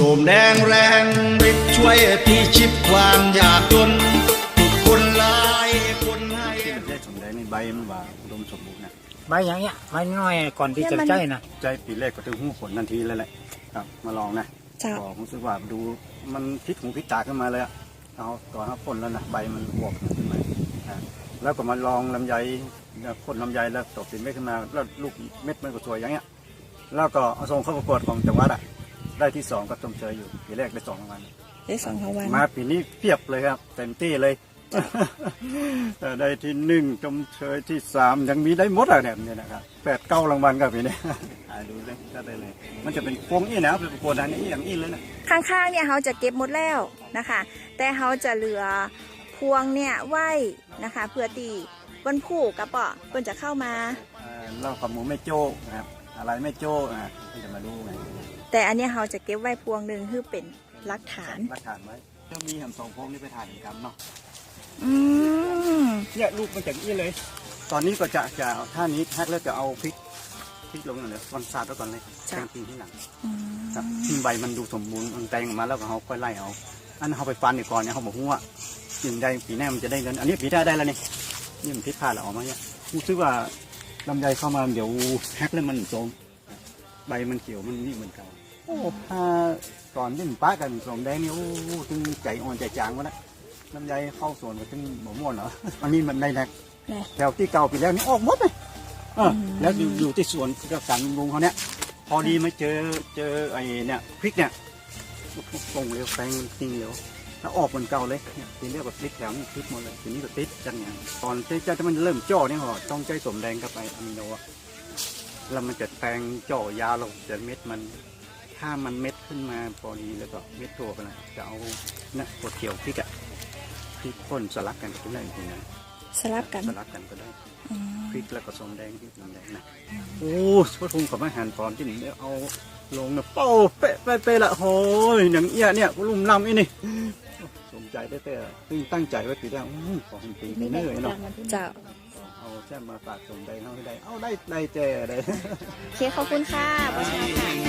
โสมแดงแรงฤทธิ์ช่วยพิชิตความยากจนทุกคนหลายคนให้ที่ประเทศสมแดงในใบมันว่าอุดมสมบูรณ์นะใบอย่างเงี้ยใบน้อยก่อนที่จะใจนะใจปีแรกก็ถึงหูผลทันทีเลยแหละครับ มาลองนะเจ้าบอกรู้สึกว่าดูมันพิษหูพิษตาขึ้นมาเลยอะเอาก่อนครับพ่นแล้วนะใบมันบวกขึ้นมาอะแล้วก็มาลองลำไยแล้วพ่นลำไยแล้วตกเป็นเม็ดขึ้นมาแล้วลูกเม็ดมันก็สวยอย่างเงี้ยแล้วก็เอาส่งเข้าประกวดของจังหวัดอะ ได้ที่สองก็ชมเชยอยู่ปีแรกได้สองรางวัลได้สองรางวัลมาปีนี้เพียบเลยครับเต็มที่เลยเอ่อได้ที่หนึ่งชมเชยที่สามยังมีได้หมดอะเนี่ยเนี่ยนะครับแปดเก้ารางวัลครับปีนี้อ่าดูเลยก็ได้เลย มันจะเป็นพวงอี้นะเป็นประกวดอันนี้อย่างอี้เลยนะข้างๆเนี่ยเขาจะเก็บหมดแล้วนะคะ แต่เขาจะเหลือพวงเนี่ยไว้นะคะเพื่อตีวันผูกกระเปาะเพิ่นจะเข้ามาเอ่อเหล่ากับหมูไม่โจ้นะครับอะไรไม่โจ้อะที่จะมาดูไง แต่อันเนี้ยเขาจะเก็บไว้พวงหนึ่งคือเป็นหลักฐาน หลักฐานไว้จะมีแหมสองพวงนี่ไปถ่ายกันเนาะอืมเนี่ยลูกมันจากอี้เลย ตอนนี้ก็จะจะเอาท่านี้แท็กแล้วจะเอาพริกพริกลงหน่อยเลยวันซาดไว้ก่อนเลยแทงปีที่หลังอืมครับที่ใบมันดูสมบูรณ์มันแตงออกมาแล้วก็เขาค่อยไล่เอา อันเขาไปฟันอีกก่อนเนี่ยเขาบอกว่าสิ่งใดปีหน้ามันจะได้เงินอันนี้ปีหน้าได้แล้วนี่นี่มันพิษพลาดแล้วออกมาเนี่ยรู้สึกว่าลำไยเข้ามาเดี๋ยวแฮกแล้วมันโทรม ใบมันเขียวมันนี่เหมือนเก่าโอ้ถ้าก่อนที่มันป้ากันสมแดงนี่โอ้ถึงใจอ่อนใจจางวะนะลำไยเข้าสวนก็ถึงหมม่วนเหรออันนี้มันในแนกนะแถวที่เก่าปีแล้วนี่ออกหมดเลยเออแล้วอยู่อยู่ที่สวนกับการลุงเขาเนี่ยพอดีมาเจอเจอไอ้เนี่ยพริกเนี่ยตรงเร็วแปลงมันจริงเร็วแล้วออกเหมือนเก่าเลยเนี่ยทีเรียกว่าพริกแถวนี้พริกหมดเลยทีนี้ก็ติดจังเนี่ยตอนที่จะมันเริ่มจ่อเนี่ยหอต้องใจสมแดงเข้าไปอะมิโนอะ แล้วมันจะแปลงจ่อยาวลงจะเม็ดมัน ถ้ามันเม็ดขึ้นมาพอดีแล้วก็เม็ดทั่วไปเลยจะเอาเนี่ยกดเขียวพริกอะพริกพ่นสลักกันก็ได้จริงๆนะสลับกันสลักกันก็ได้อืมพริกแล้วก็ส้มแดงพริกน้ำแดงนะโอ้พระทุงกับอาหารตอนที่หนึ่งเนี่ยเอาลงนะเป้าเป๊ะเป๊ะเป๊ะละโอ้ยหนังเอี้ยเนี่ยลุ่มลำอีนี่สมใจได้แต่ซึ่งตั้งใจไว้ปีแล้วอื้อขอให้ปีไม่เนื่อยเนาะเจ้า เอาแค่มาฝากส่งได้เขาให้ได้เอาได้ได้แจได้ โอเคขอบคุณค่ะผู้ชายค่ะ